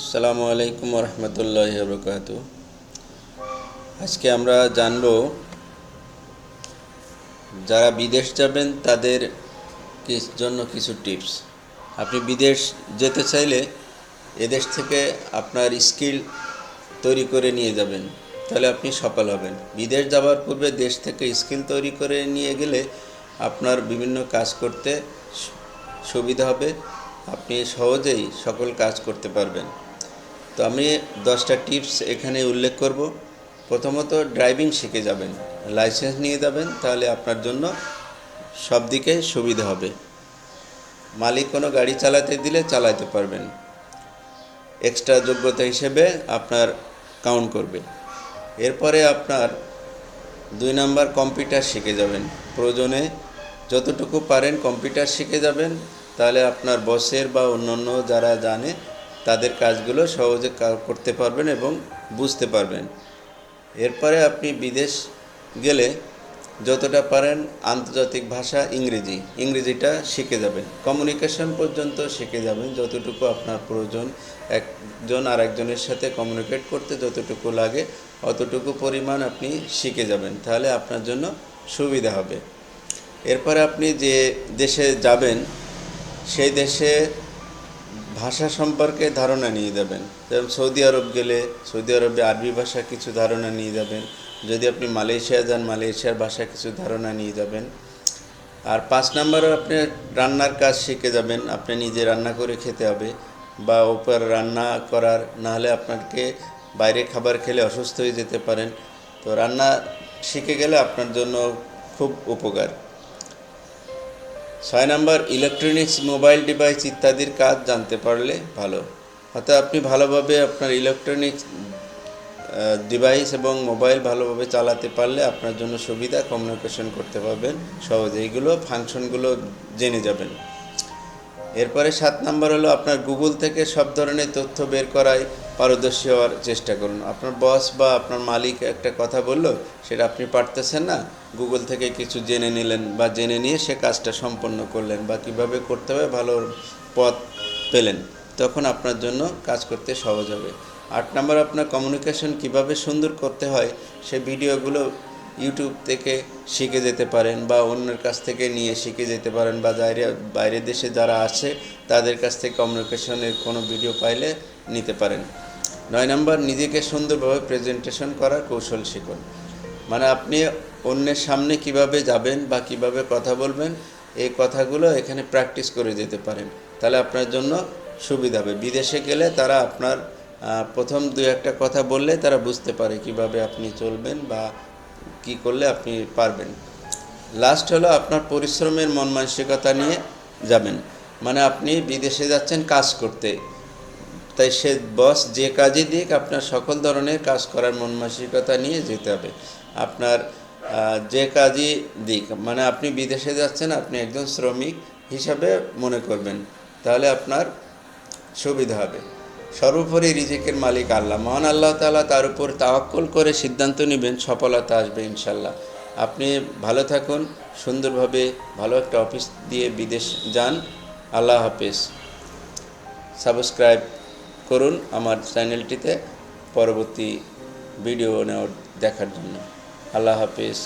আসসালামু আলাইকুম রহমতুল্লাহ বরকাত আজকে আমরা জানব, যারা বিদেশ যাবেন তাদের জন্য কিছু টিপস। আপনি বিদেশ যেতে চাইলে এদেশ থেকে আপনার স্কিল তৈরি করে নিয়ে যাবেন, তাহলে আপনি সফল হবেন। বিদেশ যাওয়ার পূর্বে দেশ থেকে স্কিল তৈরি করে নিয়ে গেলে আপনার বিভিন্ন কাজ করতে সুবিধা হবে। আপনি সহজেই সকল কাজ করতে পারবেন। তো আমি দশটা টিপস এখানে উল্লেখ করব। প্রথমত ড্রাইভিং শিখে যাবেন লাইসেন্স নিয়ে যাবেন, তাহলে আপনার জন্য সব দিকে সুবিধা হবে। মালিক কোনো গাড়ি চালাতে দিলে চালাতে পারবেন। এক্সট্রা যোগ্যতা হিসেবে আপনার কাউন্ট করবে। এরপরে আপনার দুই নাম্বার কম্পিউটার শিখে যাবেন। প্রয়োজনে যতটুকু পারেন কম্পিউটার শিখে যাবেন। তাহলে আপনার বসের বা অন্যান্য যারা জানে তাদের কাজগুলো সহজে করতে পারবেন এবং বুঝতে পারবেন। এরপরে আপনি বিদেশ গেলে যতটা পারেন আন্তর্জাতিক ভাষা ইংরেজি। ইংরেজিটা শিখে যাবেন। কমিউনিকেশন পর্যন্ত শিখে যাবেন। যতটুকু আপনার প্রয়োজন, একজন আর একজনের সাথে কমিউনিকেট করতে যতটুকু লাগে, অতটুকু পরিমাণ আপনি শিখে যাবেন। তাহলে আপনার জন্য সুবিধা হবে। এরপরে আপনি যে দেশে যাবেন, সেই দেশে ভাষা সম্পর্কে ধারণা নিয়ে যাবেন। যেমন সৌদি আরব গেলে সৌদি আরবে আরবি ভাষা কিছু ধারণা নিয়ে যাবেন। যদি আপনি মালয়েশিয়া যান, মালয়েশিয়ার ভাষা কিছু ধারণা নিয়ে যাবেন। আর পাঁচ নম্বরে, আপনি রান্নার কাজ শিখে যাবেন। আপনি নিজে রান্না করে খেতে হবে বা ওপর রান্না করার, না হলে আপনাকে বাইরে খাবার খেলে অসুস্থ হয়ে যেতে পারেন। তো রান্না শিখে গেলে আপনার জন্য খুব উপকার। ছয় নম্বর ইলেকট্রনিক্স মোবাইল ডিভাইস ইত্যাদির কাজ জানতে পারলে ভালো। অর্থাৎ আপনি ভালোভাবে আপনার ইলেকট্রনিক্স ডিভাইস এবং মোবাইল ভালোভাবে চালাতে পারলে আপনার জন্য সুবিধা কমিউনিকেশন করতে পারবেন, সহজে। এইগুলো ফাংশনগুলো জেনে যাবেন। এরপরে সাত নাম্বার হলো আপনার গুগল থেকে সব ধরনের তথ্য বের করায় পারদর্শী হওয়ার চেষ্টা করুন। আপনার বস বা আপনার মালিক একটা কথা বলল, সেটা আপনি পারতেছেন না, গুগল থেকে কিছু জেনে নিলেন বা জেনে নিয়ে সে কাজটা সম্পন্ন করলেন বা কীভাবে করতে হবে ভালো পথ পেলেন, তখন আপনার জন্য কাজ করতে সহজ হবে। আট নাম্বার, আপনার কমিউনিকেশন কীভাবে সুন্দর করতে হয়, সে ভিডিওগুলো ইউটিউব থেকে শিখে যেতে পারেন বা অন্যের কাছ থেকে নিয়ে শিখে যেতে পারেন বা বাইরে, বাইরের দেশে যারা আছে, তাদের কাছ থেকে কমিউনিকেশনের কোনো ভিডিও পাইলে নিতে পারেন। নয় নম্বর, নিজেকে সুন্দরভাবে প্রেজেন্টেশন করার কৌশল শিখুন। মানে আপনি অন্যের সামনে কীভাবে যাবেন বা কীভাবে কথা বলবেন, এই কথাগুলো এখানে প্র্যাকটিস করে যেতে পারেন। তাহলে আপনার জন্য সুবিধা হবে। বিদেশে গেলে তারা আপনার প্রথম দু একটা কথা বললে তারা বুঝতে পারে কীভাবে আপনি চলবেন বা কি করলে আপনি পারবেন। লাস্ট হলো আপনার পরিশ্রমের মন মানসিকতা নিয়ে যাবেন। মানে আপনি বিদেশে যাচ্ছেন কাজ করতে। তাই সে বস যে কাজই দিক, আপনার সকল ধরনের কাজ করার মন মানসিকতা নিয়ে যেতে হবে। আপনার যে কাজই দিক মানে আপনি বিদেশে যাচ্ছেন, আপনি একজন শ্রমিক হিসাবে মনে করবেন। তাহলে আপনার সুবিধা হবে। সর্বোপরি রিজিকের মালিক আল্লাহ। মহান আল্লাহ তাআলা তার উপর তাওয়াক্কুল করে সিদ্ধান্ত নেবেন, সফলতা আসবে ইনশাল্লাহ আপনি ভালো থাকুন, সুন্দরভাবে ভালো একটা অফিস দিয়ে বিদেশ যান। আল্লাহ হাফেজ। সাবস্ক্রাইব করুন আমার চ্যানেলটিতে পরবর্তী ভিডিও নেওয়ার দেখার জন্য। আল্লাহ হাফেজ।